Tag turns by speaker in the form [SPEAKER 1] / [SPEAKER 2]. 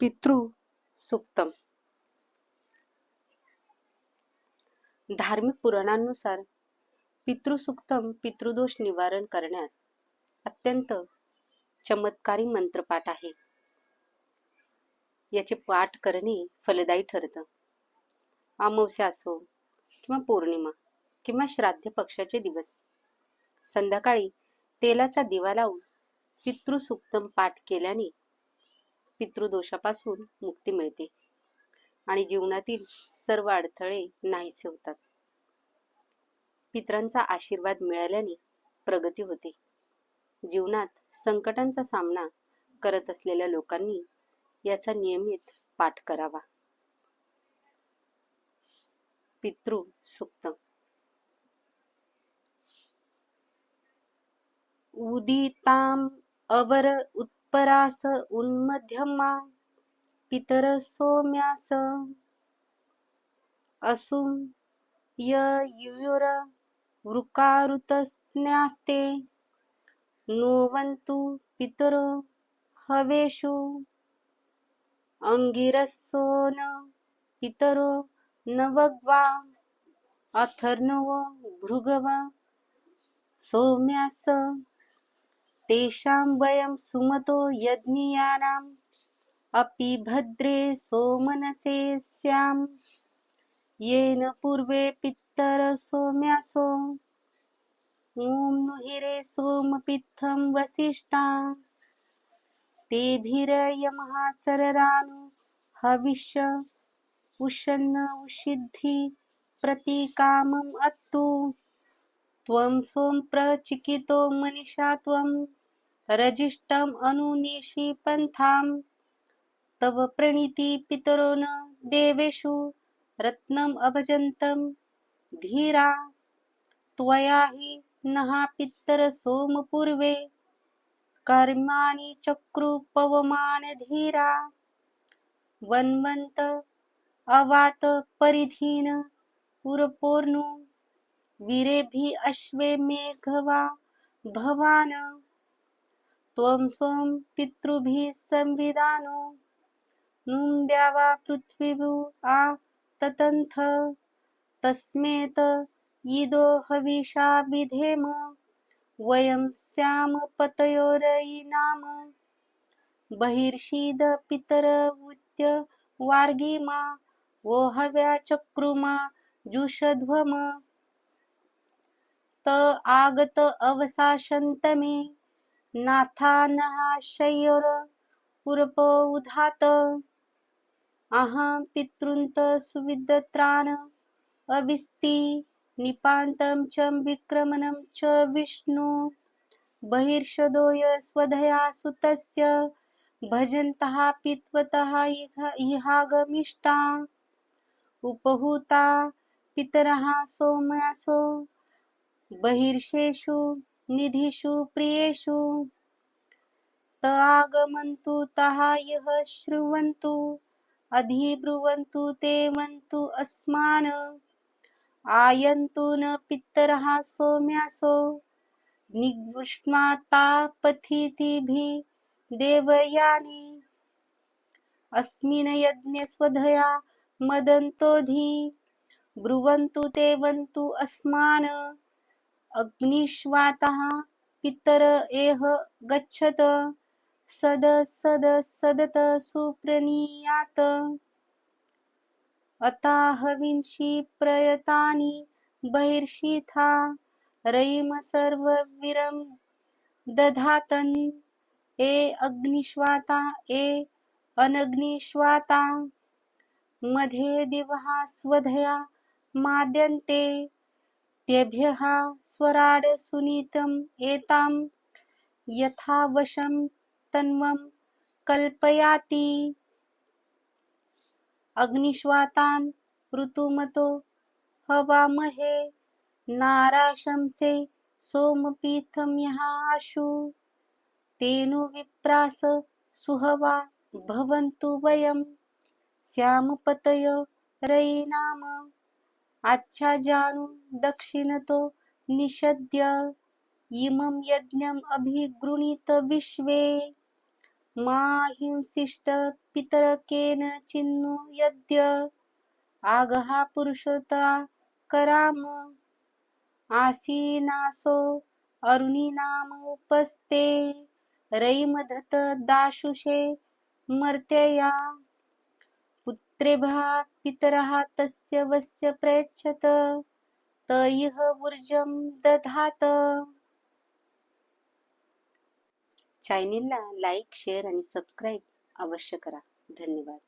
[SPEAKER 1] पितृ सुक्तम. धार्मिक पुराणांनुसार पितृसुक्तम पितृदोष निवारण करण्यात अत्यंत चमत्कारी मंत्रपाठ आहे. याचे पाठ करणे फलदायी ठरतं. अमावस्या असो किंवा पौर्णिमा किंवा श्राद्ध पक्षाचे दिवस. संध्याकाळी तेलाचा दिवा लावून पितृसुक्तम पाठ केल्याने पितृदोषापासून मुक्ती मिळते. आणि जीवनातील सर्व अडथळे नाहीसे होतात. पित्रांचा आशीर्वाद मिळाल्याने प्रगती होते. जीवनात संकटांचा सामना करत असलेल्या लोकांनी याचा नियमित पाठ करावा. पितृ सुक्त. उदिताम अवर परास उन्मध्यमा पितर सोम्यास. Assume your वृकारुतस्न्यास्ते. नुवन्तु पितर हवेषु. अंगिरसो न पितरो नवग्वा. अथर्नव भृगव सौम्यास. तेषां वयं सुमतो यज्ञियानाम् अपि भद्रे सोमनसे स्याम्। येन पूर्वे पित्तर सोम्यासो ॐ नुहिरे सोमपित्थं वसिष्ठा। तेभिरयमः सररानु हविष्य उशन्न उषिद्धि प्रतीकामम् अत्तु। त्वं सोम प्रचिकितो मनिषा त्वं रजिष्टम अनुनेषि पन्थां तव प्रणीति पितरो न देवेषु रत्नम् अभजन्तं धीरा त्वया हि नहा पितर सोमपूर्वे कर्माणि चक्रु पवमानधीरा वन्वन्त अवात परिधीन पुरपोर्नु वीरेभिः अश्वे मेघवा भवान त्वं सोम पितृभिः संविधानो। नुं द्यावा पृथ्वीभु आ ततन्थ तस्मेत इदो हविषा विधेम। वयं स्याम पतयोरयिनाम बहिर्षीद पितरवृत्य वार्गीमा वो हव्या चक्रुमा जुषध्वम। त आगत अवसाशन्तमे नाथा नहाशयोर पुरपौधात अहं पितृन्त सुविदत्राण अविस्ति निपान्तं च विक्रमणं च विष्णु। बहिर्षदोय स्वधया सुतस्य भजन्तः पित्वतः इहागमिष्टा। उपहूता पितरः सोमयासो बहिर्षेषु निधिषु प्रियेषु। त आगमन्तु तः यः श्रुवन्तु अधिब्रुवन्तु ते मन्तु अस्मान्। आयन्तु न पितरः सौम्यासो निगृष्मातापथितिभिः देवयानि। अस्मिन् यज्ञे स्वधया मदन्तोधि ब्रुवन्तु ते वन्तु अस्मान्। अग्निष्वातः पितर एह गच्छत। सद सद सदत सुप्रणीयात। अताहविंषि प्रयतानि बहिर्षिथा। रयिम सर्वविरं दधातन्। ए अग्निष्वाता ए अनग्निष्वाता। मध्ये दिवः स्वधया माद्यन्ते। तेभ्यः स्वराड सुनीतम् एतां यथावशं तन्वं कल्पयाति। अग्निश्वातान् ऋतुमतो हवामहे नाराशंसे सोमपीठं यहाशु। तेनु विप्रास सुहवा भवन्तु वयं श्यामपतय रयिनाम आच्छाजानु दक्षिणतो निषद्य। इमं यज्ञम् अभिगृणीत विश्वे। माहिंसिष्ट पितरकेन चिन्नु यद्य। आगहा पुरुषोता कराम। आसीनासो अरुणिनाम उपस्ते। रैमधत दाशुषे मर्त्यया पुत्रेभा पितरः तस्य वस्य प्रयच्छत। त इह ऊर्जं दधात। चॅनेलला लाईक शेअर आणि सबस्क्राईब अवश्य करा. धन्यवाद.